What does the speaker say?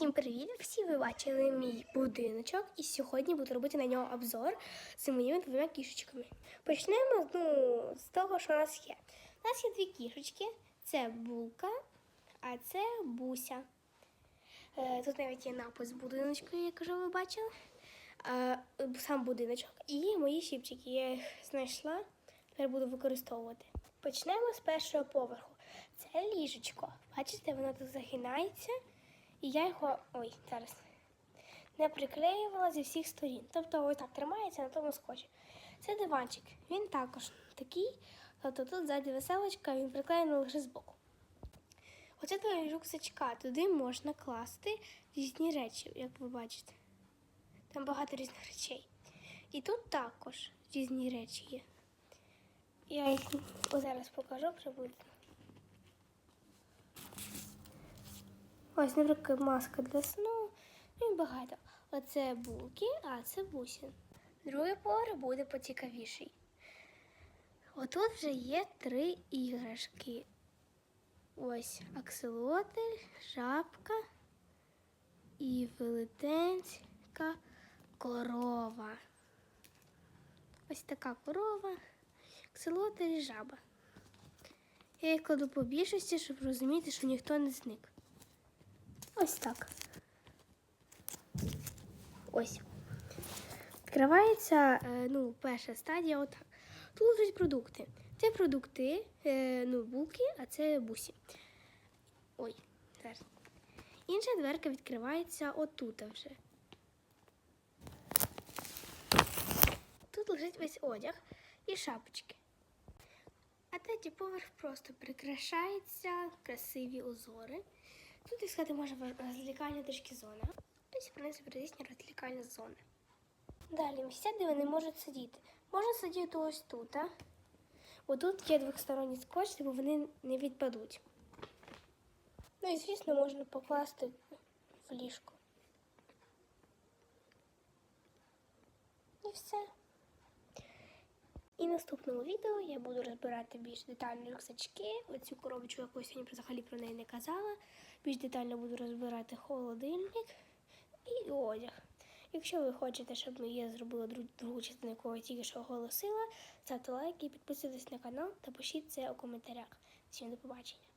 Всім привіт! Всі ви бачили мій будиночок, і сьогодні буду робити на нього обзор з моїми двома кішечками. Почнемо ну, з того, що у нас є. У нас є дві кішечки: це булка, а це буся. Е, Тут навіть є напис будиночку, як вже ви бачили. Е, Сам будиночок і мої щіпчики. Я їх знайшла, тепер буду використовувати. Почнемо з першого поверху. Це ліжечко. Бачите, воно тут загинається. І я його. Ой, зараз. Не приклеювала зі всіх сторін. Тобто ось так тримається на тому скотчі. Це диванчик. Він також такий. Тобто тут ззаді веселочка, він приклеєний лише збоку. Оце твоя рюкзачка. Туди можна класти різні речі, як ви бачите. Там багато різних речей. І тут також різні речі є. Я їх зараз покажу приблизно. Ось, наприклад, маска для сну. Ну і багато. Оце булки, а це бусін. Другий поверх буде поцікавіший. Отут вже є три іграшки. Ось акселотель, жабка і велетенська корова. Ось така корова, акселотель і жаба. Я їх кладу по більшості, щоб розуміти, що ніхто не зник. Ось так. Ось. Відкривається е, ну, перша стадія отак. Тут лежать продукти. Це продукти, е, ну, булки, а це бусі. Ой, зараз. Інша дверка відкривається отут вже. Тут лежить весь одяг і шапочки. А третій поверх просто прикрашається, красиві узори. Тут, сказати, може розлікальна трішки зона. Ось, в принципі, розлікальні зони. Далі місця, де вони можуть сидіти. Можна сидіти ось тут. А? Бо тут є двосторонній скотч, бо вони не відпадуть. Ну і, звісно, можна покласти в ліжко. І все. Наступному відео я буду розбирати більш детально рюкзачки. Оцю коробочку, якусь сьогодні взагалі про неї не казала. Більш детально буду розбирати холодильник і одяг. Якщо ви хочете, щоб я зробила другу частину, яку я тільки що оголосила, ставте лайки, підписуйтесь на канал та пишіть це у коментарях. Всім до побачення.